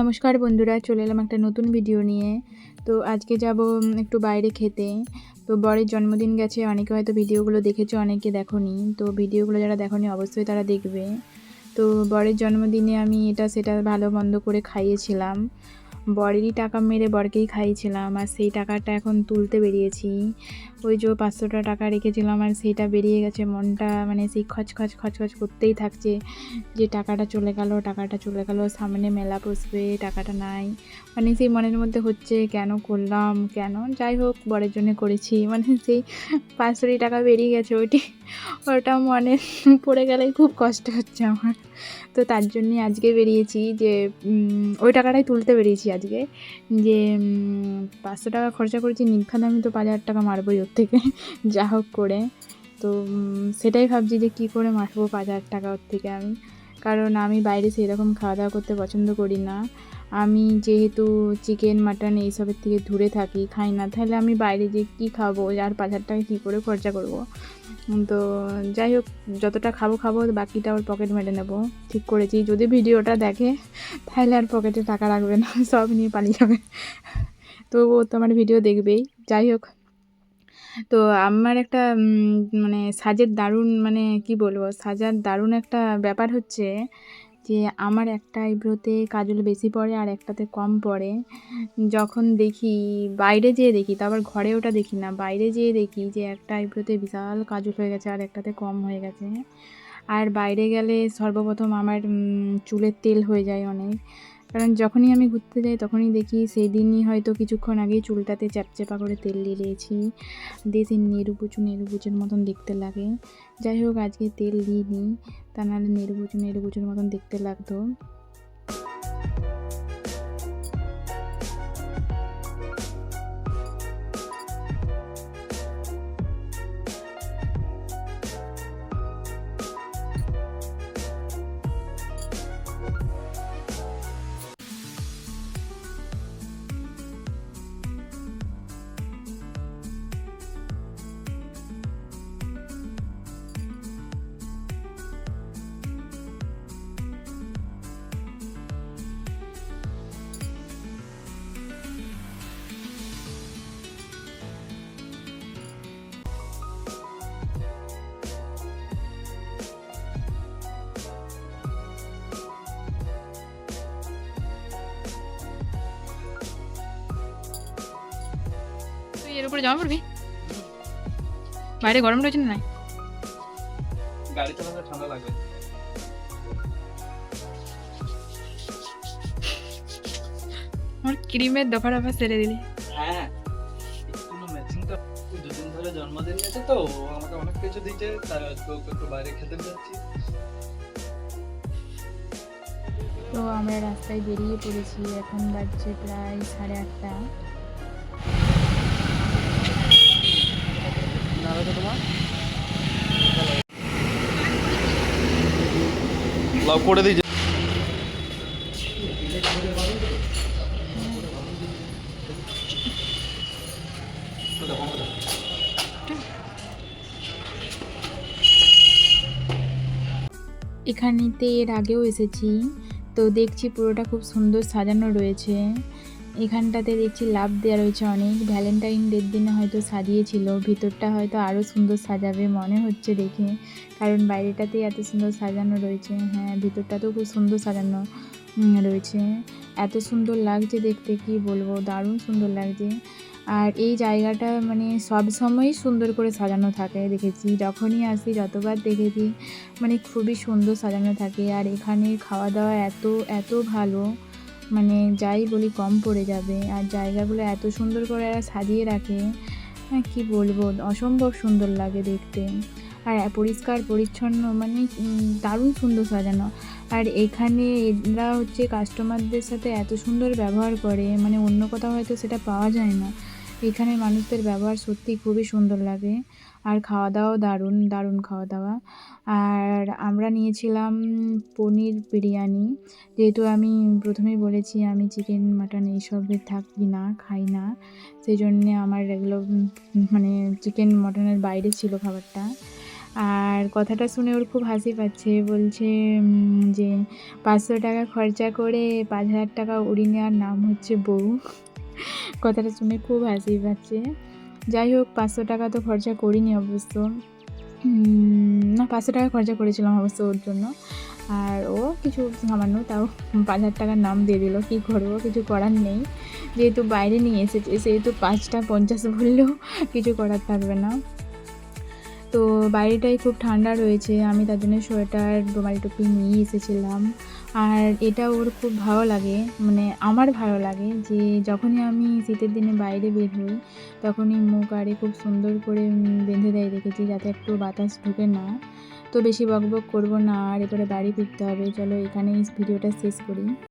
নমস্কার বন্ধুরা, চলে এলাম একটা নতুন ভিডিও নিয়ে। তো আজকে যাব একটু বাইরে খেতে। তো বরের জন্মদিন গেছে, অনেকে হয়তো ভিডিওগুলো দেখেছ, অনেকে দেখোনি। তো ভিডিওগুলো যারা দেখোনি, অবশ্যই তারা দেখবে। তো বরের জন্মদিনে আমি এটা, সেটা ভালো মন্দ করে খাইয়েছিলাম। বরেরই টাকা মেরে বরকেই খাইয়েছিলাম, আর সেই টাকাটা এখন তুলতে বেরিয়েছি। ওই যে পাঁচশোটা টাকা রেখেছিলাম, আর সেইটা বেরিয়ে গেছে, মনটা মানে সেই খচ খচ খচ খচ করতেই থাকছে যে টাকাটা চলে গেল, টাকাটা চলে গেল, সামনে মেলা বসবে, টাকাটা নাই। মানে সেই মনের মধ্যে হচ্ছে, কেন করলাম, কেন? যাই হোক, বরের জন্য করেছি। মানে সেই পাঁচশোটি টাকা বেরিয়ে গেছে ওইটি। ওটা মনে পড়ে গেলেই খুব কষ্ট হচ্ছে আমার। তো তার জন্যই আজকে বেরিয়েছি যে ওই টাকাটাই তুলতে বেরিয়েছি আজকে। যে পাঁচশো টাকা খরচা করেছি নির্ঘাত আমি তো পাঁচ হাজার টাকা মারবোই ওর থেকে, যা হোক করে। তো সেটাই ভাবছি যে কী করে মারবো পাঁচ হাজার টাকা ওর থেকে আমি। কারণ আমি বাইরে সেরকম খাওয়া দাওয়া করতে পছন্দ করি না। আমি যেহেতু চিকেন, মাটন এইসবের থেকে দূরে থাকি, খাই না, তাহলে আমি বাইরে যে কী খাব, আর পাঁচ হাজার টাকা কী করে খরচা করব? তো যাই হোক, যতটা খাব খাব, বাকিটা ওর পকেট মেরে নেব। ঠিক করেছি। যদি ভিডিওটা দেখে, তাহলে আর পকেটে টাকা রাখবে না, সব নিয়ে পালিয়ে যাবে। তো ও তো আমার ভিডিও দেখবেই। যাই হোক, তো আমার একটা মানে সাজের দারুণ মানে কি বলব, সাজার দারুণ একটা ব্যাপার হচ্ছে যে আমার একটা আইব্রোতে কাজল বেশি পড়ে আর একটাতে কম পড়ে। যখন দেখি বাইরে যেয়ে দেখি তারপর ঘরে ওটা দেখি না, বাইরে যেয়ে দেখি যে একটা আইব্রোতে বিশাল কাজল হয়ে গেছে আর একটাতে কম হয়ে গেছে। আর বাইরে গেলে সর্বপ্রথম আমার চুলের তেল হয়ে যায় অনেক। কারণ যখনই আমি ঘুরতে যাই, তখনই দেখি সেই দিনই হয়তো কিছুক্ষণ আগেই চুলটাতে চ্যাপচ্যাপা করে তেল দিয়ে দিয়েছি। দিয়ে সেই নেরুপুচু নেরুপুচুর মতন দেখতে লাগে। যাই হোক, আজকে তেল দিইনি, তা নাহলে নেরুপুচু নেরুপুচুর মতন দেখতে লাগতো। তুই এর উপরে জামা পড়বি? বাইরে গরম রয়েছে না নাই? গাড়ি চালাতে ঠান্ডা লাগবে। আমার ক্রিমের দফা দফা সেরে দিলি। হ্যাঁ কোনো ম্যাচিং তো দুদিন ধরে জন্মদিন গেছে তো আমাকে অনেক কিছু দিয়েছে তাই একটু বাইরে খেতে যাচ্ছি তো আমরা রাস্তায় বেরিয়ে পড়েছি এখন বাজছে প্রায় সাড়ে আটটা। তোমার? লাভ করে দিয়েছে। এখানেতে এর আগেও এসেছি। তো দেখছি পুরোটা খুব সুন্দর সাজানো রয়েছে। এখানটাতে দেখছি লাভ দেওয়া রয়েছে অনেক। ভ্যালেন্টাইন ডের দিনে হয়তো সাজিয়েছিল। ভিতরটা হয়তো আরও সুন্দর সাজাবে মনে হচ্ছে দেখে। কারণ বাইরেটাতেই এত সুন্দর সাজানো রয়েছে। হ্যাঁ ভিতরটাতেও খুব সুন্দর সাজানো রয়েছে। এত সুন্দর লাগছে দেখতে, কি বলব? দারুণ সুন্দর লাগছে। আর এই জায়গাটা মানে সব সময়ই সুন্দর করে সাজানো থাকে, দেখেছি। যখনই আসি, যতবার দেখেছি মানে খুবই সুন্দর সাজানো থাকে। আর এখানে খাওয়া দাওয়া এত এত ভালো। মানে যাই বলি কম পড়ে যাবে। আর জায়গাগুলো এত সুন্দর করে সাজিয়ে রাখে হ্যাঁ কী বলব? অসম্ভব সুন্দর লাগে দেখতে। আর পরিষ্কার, পরিচ্ছন্ন মানে দারুণ সুন্দর সাজানো। আর এখানে এরা হচ্ছে কাস্টমারদের সাথে এত সুন্দর ব্যবহার করে মানে অন্য কোথাও হয়তো সেটা পাওয়া যায় না। এখানে মানুষদের ব্যবহার সত্যি খুবই সুন্দর লাগে। আর খাওয়া দাওয়াও দারুণ দারুণ খাওয়া দাওয়া আর আমরা নিয়েছিলাম পনির বিরিয়ানি। যেহেতু আমি প্রথমেই বলেছি আমি চিকেন, মাটন এইসবে থাকি না, খাই না। সেই জন্যে আমার এগুলো মানে চিকেন, মটনের বাইরে ছিল খাবারটা। আর কথাটা শুনে ওর খুব হাসি পাচ্ছে। বলছে যে পাঁচশো টাকা খরচা করে পাঁচ হাজার টাকা উড়িয়ে নেওয়ার নাম হচ্ছে বউ। কথাটা শুনে খুব হাসি পাচ্ছে। যাই হোক, পাঁচশো টাকা তো খরচা করিনি অবশ্য। না, পাঁচশো টাকা খরচা করেছিলাম অবশ্য ওর জন্য। আর ও কিছু সামান্য তাও পাঁচ হাজার টাকার নাম দিয়ে দিল। কী করব, কিছু করার নেই। যেহেতু বাইরে নিয়ে এসেছে, সেহেতু পাঁচটা পঞ্চাশ বললেও কিছু করার থাকবে না। তো বাইরেটাই খুব ঠান্ডা রয়েছে। আমি তার জন্য সোয়েটার, রুমাল টুপি নিয়ে এসেছিলাম। আর এটা ওর খুব ভালো লাগে মানে আমার ভালো লাগে যে যখনই আমি শীতের দিনে বাইরে বের হই, তখনই মুখ আরে খুব সুন্দর করে বেঁধে দেয় রেখেছি যাতে একটু বাতাস ঢুকে না। তো বেশি বকবক করব না, আর এবারে বাড়ি ফিরতে হবে। চলো এখানেই ভিডিওটা শেষ করি।